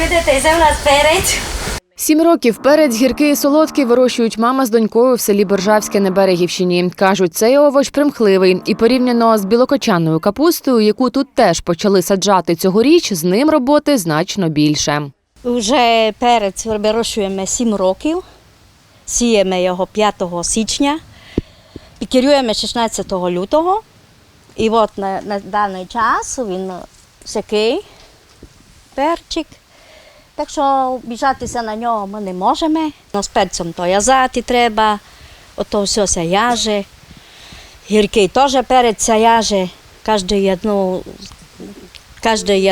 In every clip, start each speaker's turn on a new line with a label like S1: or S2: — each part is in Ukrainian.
S1: Видите, це нас перець.
S2: Сім років перець гіркий і солодкий вирощують мама з донькою в селі Боржавське на Берегівщині. Кажуть, цей овоч примхливий і порівняно з білокочанною капустою, яку тут теж почали саджати цьогоріч, з ним роботи значно більше.
S1: Вже перець вирощуємо 7 років. Сіємо його 5 січня. Пікерюємо 16 лютого. І от на, на даний час він сякий перчик. Так що біжатися на нього ми не можемо. Ну, з перцем то язати треба, ото все сяяже. Гіркий теж перець сяяже. Кожне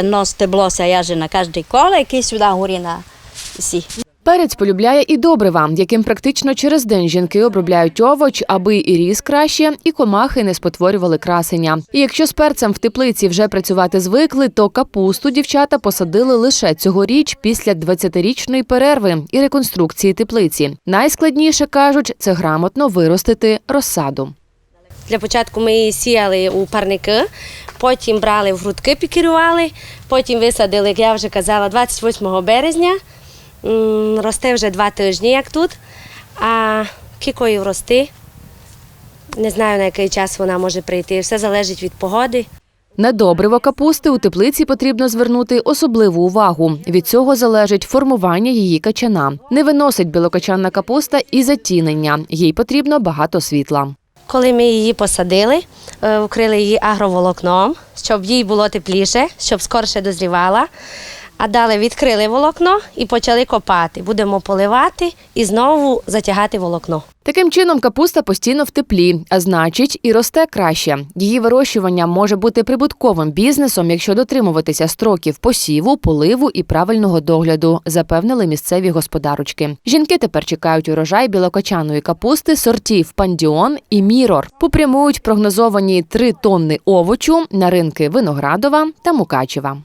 S1: одно стебло сяяже на кожний коле, який сюди горі на.
S2: Перець полюбляє і добрива, яким практично через день жінки обробляють овоч, аби і ріс краще, і комахи не спотворювали красення. І якщо з перцем в теплиці вже працювати звикли, то капусту дівчата посадили лише цьогоріч після 20-річної перерви і реконструкції теплиці. Найскладніше кажуть, це грамотно виростити розсаду.
S3: Для початку ми її сіяли у парники, потім брали в грудки, пікерували, потім висадили, як я вже казала, 28 березня. Росте вже два тижні, як тут. А кікою рости. Не знаю, на який час вона може прийти. Все залежить від погоди.
S2: На добриво капусти у теплиці потрібно звернути особливу увагу. Від цього залежить формування її качана. Не виносить білокачанна капуста і затінення. Їй потрібно багато світла.
S3: Коли ми її посадили, е, укрили її агроволокном, щоб їй було тепліше, щоб скорше дозрівала. А далі відкрили волокно і почали копати. Будемо поливати і знову затягати волокно.
S2: Таким чином капуста постійно в теплі, а значить, і росте краще. Її вирощування може бути прибутковим бізнесом, якщо дотримуватися строків посіву, поливу і правильного догляду, запевнили місцеві господарочки. Жінки тепер чекають урожай білокочаної капусти сортів Пандіон і Мірор. Попрямують прогнозовані 3 тонни овочу на ринки Виноградова та Мукачева.